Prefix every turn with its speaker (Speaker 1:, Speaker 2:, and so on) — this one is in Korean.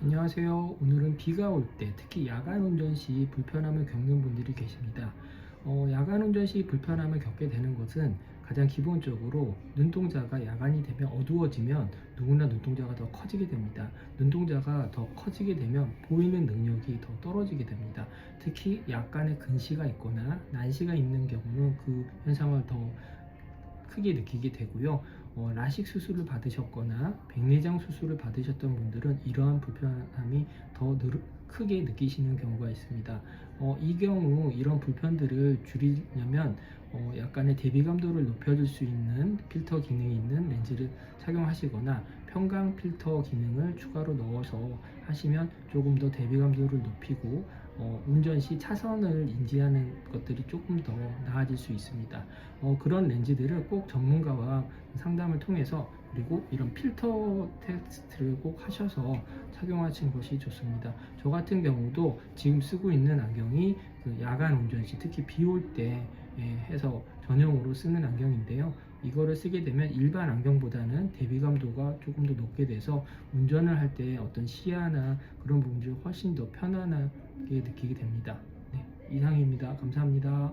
Speaker 1: 안녕하세요. 오늘은 비가 올 때 특히 야간 운전 시 불편함을 겪는 분들이 계십니다. 어, 야간 운전 시 불편함을 겪게 되는 것은 가장 기본적으로 눈동자가 야간이 되면 어두워지면 누구나 눈동자가 더 커지게 됩니다. 눈동자가 더 커지게 되면 보이는 능력이 더 떨어지게 됩니다. 특히 약간의 근시가 있거나 난시가 있는 경우는 그 현상을 더 크게 느끼게 되고요. 어, 라식 수술을 받으셨거나 백내장 수술을 받으셨던 분들은 이러한 불편함이 더 늘, 크게 느끼시는 경우가 있습니다. 어, 이 경우 이런 불편들을 줄이려면 어, 약간의 대비감도를 높여줄 수 있는 필터 기능이 있는 렌즈를 착용하시거나 평강 필터 기능을 추가로 넣어서 하시면 조금 더 대비감도를 높이고 어, 운전 시 차선을 인지하는 것들이 조금 더 나아질 수 있습니다. 어, 그런 렌즈들을 꼭 전문가와 상담을 통해서 그리고 이런 필터 테스트를 꼭 하셔서 착용하시는 것이 좋습니다. 저 같은 경우도 지금 쓰고 있는 안경이 그 야간 운전 시 특히 비 올 때 해서 전용으로 쓰는 안경인데요. 이거를 쓰게 되면 일반 안경보다는 대비감도가 조금 더 높게 돼서 운전을 할 때 어떤 시야나 그런 부분들을 훨씬 더 편안하게 느끼게 됩니다. 네, 이상입니다. 감사합니다.